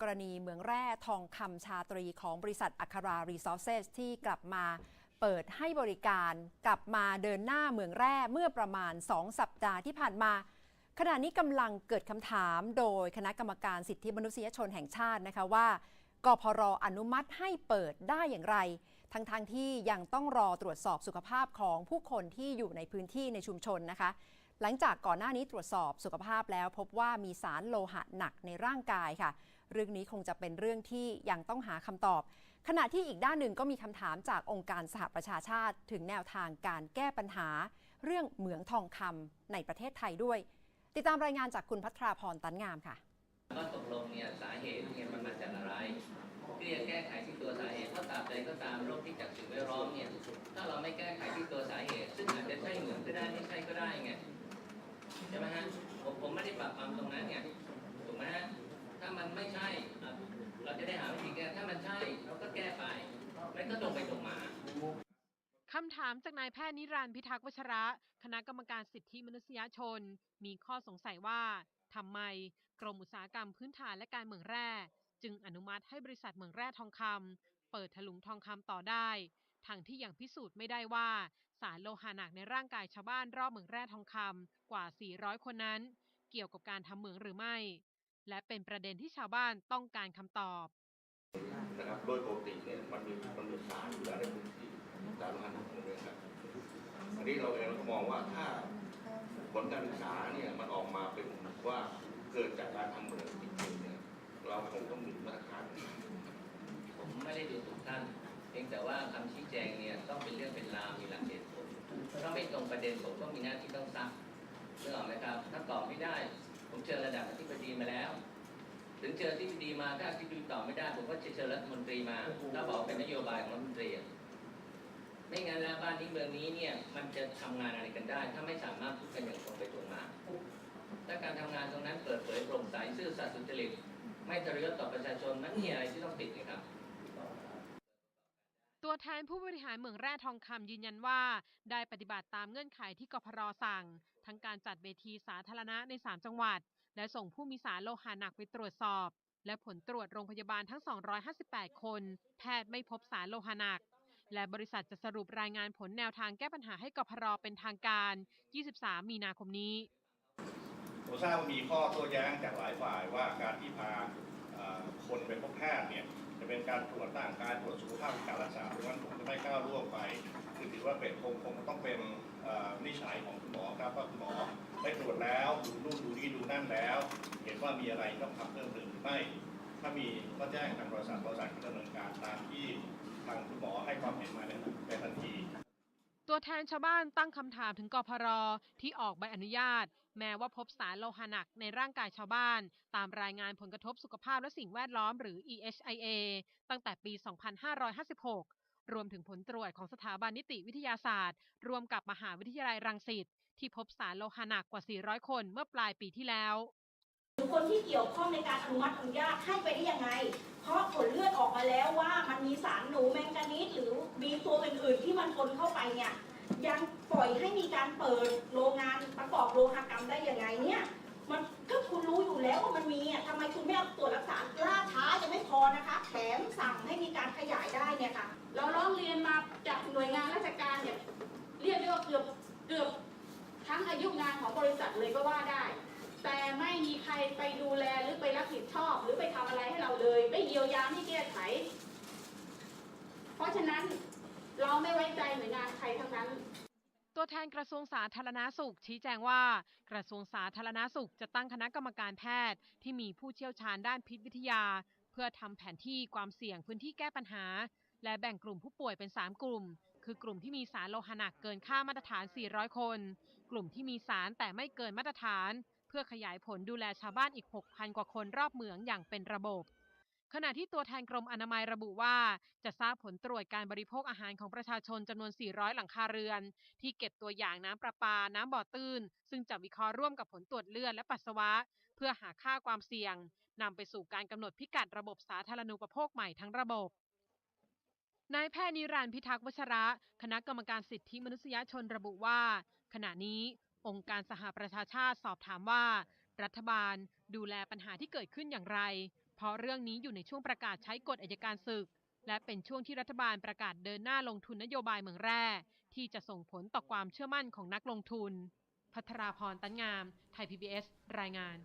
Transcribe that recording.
กรณีเมืองแร่ทองคำชาตรีของบริษัทอัครารีซอสเซสที่กลับมาเปิดให้บริการกลับมาเดินหน้าเมืองแร่เมื่อประมาณ 2 สัปดาห์ที่ผ่านมา ขณะนี้กำลังเกิดคำถามโดยคณะกรรมการสิทธิมนุษยชนแห่งชาตินะคะว่ากพรอนุมัติให้เปิดได้อย่างไร ทั้งๆทที่ยังต้องรอตรวจสอบสุขภาพของผู้คนที่อยู่ในพื้นที่ในชุมชนนะคะ หลังจากก่อนหน้านี้ตรวจสอบสุขภาพแล้ว พบว่ามีสารโลหะหนักในร่างกายค่ะ เรื่องนี้คงจะเป็นเรื่องที่ยังต้องหาคำตอบ ขณะที่อีกด้านหนึ่งก็มีคำถามจากองค์การสหประชาชาติ ถึงแนวทางการแก้ปัญหา เรื่องเหมืองทองคำในประเทศไทยด้วย ติดตามรายงานจากคุณพัทราพรตันงามค่ะว่าตกลงเนี่ยสาเหตุเนี่ยมันมาจากอะไรที่จะแก้ไขที่ตัวสาเหตุเพราตาบใดก็ตามโรคที่จากสิ่งแวดล้อมเนี่ยถ้าเราไม่แก้ไขที่ตัวสาเหตุ ซึ่งอาจจะใช่เหมือนก็ได้ไม่ใช่ก็ได้ไง ใช่ไหมฮะผมผมไม่ได้ปรับปรามตรงนั้นเนี่ยถูกไหมฮะถ้ามันไม่ใช่เราจะได้หาวิธีแก้ถ้ามันใช่เราก็แก้ไปไม่ก็ตรงไปตรงมาคำถามจากนายแพทย์นิรันดร์พิทักษ์วชระ คณะกรรมการสิทธิมนุษยชน มีข้อสงสัยว่าทำไมกรมอุตสาหกรรมพื้นฐานและการเมืองแร่ จึงอนุมัติให้บริษัทเมืองแร่ทองคำเปิดถลุงทองคำต่อได้ ทั้งที่ยังพิสูจน์ไม่ได้ว่า สารโลหะหนักในร่างกายชาวบ้านรอบเมืองแร่ทองคำกว่า 400 คนนั้น เกี่ยวกับการทำเหมืองหรือไม่ และเป็นประเด็นที่ชาวบ้านต้องการคำตอบนะครับโดยปกติเนี่ยมันมีมันมีสารอยู่แล้วในพื้นที่สารพันธุ์ของเลยครับอันนี้เราเองเราก็มองว่าถ้าผลการศึกษาเนี่ยมันออกมาเป็นว่าเกิดจากการทำเหมืองจริงๆเนี่ยเราคงต้องมีมาตรฐานผมไม่ได้ดูถูกท่าน เพียงแต่ว่าคำชี้แจงเนี่ยต้องเป็นเรื่องเป็นราวมีหลักเหตุผลถ้าไม่ตรงประเด็นผมก็มีหน้าที่ต้องซักเรื่องออกไหมครับ ถ้าตอบไม่ได้ ผมเชิญระดับอธิบดีมาแล้ว ถึงเชิญอธิบดีมาถ้าอธิบดีตอบไม่ได้ ผมก็จะเชิญรัฐมนตรีมาถ้าบอกเป็นนโยบายของรัฐมนตรีอะไม่งั้นแล้วบ้านนี้เมืองนี้เนี่ยมันจะทำงานอะไรกันได้ ถ้าไม่สามารถพูดกันอย่างตรงไปตรงมาถ้าการทำงานตรงนั้นเปิดเผยโปร่งใสซื่อสัตย์สุจริตไม่ทะเยอต่อประชาชนมันมีอะไรที่ต้องติดนะครับ แทนผู้บริหารเหมืองแร่ทองคำยืนยันว่า ได้ปฏิบัติตามเงื่อนไขที่กพรสั่ง ทั้งการจัดเวทีสาธารณะใน 3 จังหวัด และส่งผู้มีสารโลหะหนักไปตรวจสอบ และผลตรวจโรงพยาบาลทั้ง 258 คน แพทย์ไม่พบสารโลหะหนัก และบริษัทจะสรุปรายงานผลแนวทางแก้ปัญหาให้กพรเป็นทางการ 23 มีนาคมนี้ผมทราบว่ามีข้อโต้แย้งจากหลายฝ่ายว่าการที่พาคนไปพบแพทย์เนี่ย เป็นการตรวจร่างกายตรวจสุขภาพการรักษาเพราะฉะนั้นผมจะไม่ก้าวล่วงไปคือถือว่าเป็นคงคงต้องเป็นนิสัยของคุณหมอครับว่าคุณหมอได้ตรวจแล้วดูนู่นดูนี่ดูนั่นแล้ว เห็นว่ามีอะไรต้องทำเพิ่มเติมหรือไม่ถ้ามีก็แจ้งทางบริษัทบริษัทดำเนินการตามที่ทางคุณหมอให้ความเห็นมาในในทันที ตัวแทนชาวบ้านตั้งคำถามถึงกพรที่ออกใบอนุญาต แม้ว่าพบสารโลหะหนักในร่างกายชาวบ้าน ตามรายงานผลกระทบสุขภาพและสิ่งแวดล้อมหรือ EHIA ตั้งแต่ปี 2556 รวมถึงผลตรวจของสถาบันนิติวิทยาศาสตร์ รวมกับมหาวิทยาลัยรังสิตที่พบสารโลหะหนักกว่า 400 คนเมื่อปลายปีที่แล้วคนที่เกี่ยวข้องในการอนุมัติอนุญาตให้ไปได้ยังไง เพราะผลเลือดออกมาแล้วว่ามันมีสารหนูแมงกานีสหรือมีตัวอื่น ไปเนี่ยยังปล่อยให้มีการเปิดโรงงานประกอบโลหกรรมได้ยังไงเนี่ยมันก็คุณรู้อยู่แล้วว่ามันมีอะทำไมคุณไม่เอาตรวจรักษาล่าช้ายังไม่พอนะคะแถมสั่งให้มีการขยายได้เนี่ยค่ะเราร้องเรียนมาจากหน่วยงานราชการเนี่ยเรียกได้ว่าเกือบเกือบทั้งอายุงานของบริษัทเลยก็ว่าได้ แต่ไม่มีใครไปดูแลหรือไปรับผิดชอบ หรือไปทำอะไรให้เราเลย ไม่เยียวยาไม่แก้ไข เพราะฉะนั้น เราไม่ไว้ใจหน่วยงานใครทั้งนั้น ตัวแทนกระทรวงสาธารณาสุข ชี้แจงว่า กระทรวงสาธารณาสุขจะตั้งคณะกรรมการแพทย์ ที่มีผู้เชี่ยวชาญด้านพิษวิทยา เพื่อทำแผนที่ความเสี่ยงพื้นที่แก้ปัญหา และแบ่งกลุ่มผู้ป่วยเป็น 3 กลุ่ม คือกลุ่มที่มีสารโลหะหนักเกินค่ามาตรฐาน 400 คน กลุ่มที่มีสารแต่ไม่เกินมาตรฐาน เพื่อขยายผลดูแลชาวบ้านอีก 6,000 กว่าคนรอบเหมืองอย่างเป็นระบบ ขณะที่ตัวแทนกรมอนามัยระบุว่า จะทราบผลตรวจการบริโภคอาหารของประชาชนจำนวน 400 หลังคาเรือน ที่เก็บตัวอย่างน้ำประปา น้ำบ่อตื้น ซึ่งจะวิเคราะห์ร่วมกับผลตรวจเลือดและปัสสาวะ เพื่อหาค่าความเสี่ยงนำไปสู่การกำหนดพิกัดระบบสาธารณูปโภคใหม่ทั้งระบบนายแพทย์นิรันดร์พิทักษ์วัชระ คณะกรรมการสิทธิมนุษยชนระบุว่า ขณะนี้องค์การสหประชาชาติสอบถามว่า รัฐบาลดูแลปัญหาที่เกิดขึ้นอย่างไร เพราะเรื่องนี้อยู่ในช่วงประกาศใช้กฎอัยการศึก และเป็นช่วงที่รัฐบาลประกาศเดินหน้าลงทุนนโยบายเมืองแร่ ที่จะส่งผลต่อความเชื่อมั่นของนักลงทุน พัทราพรตันงาม ไทย PBS รายงาน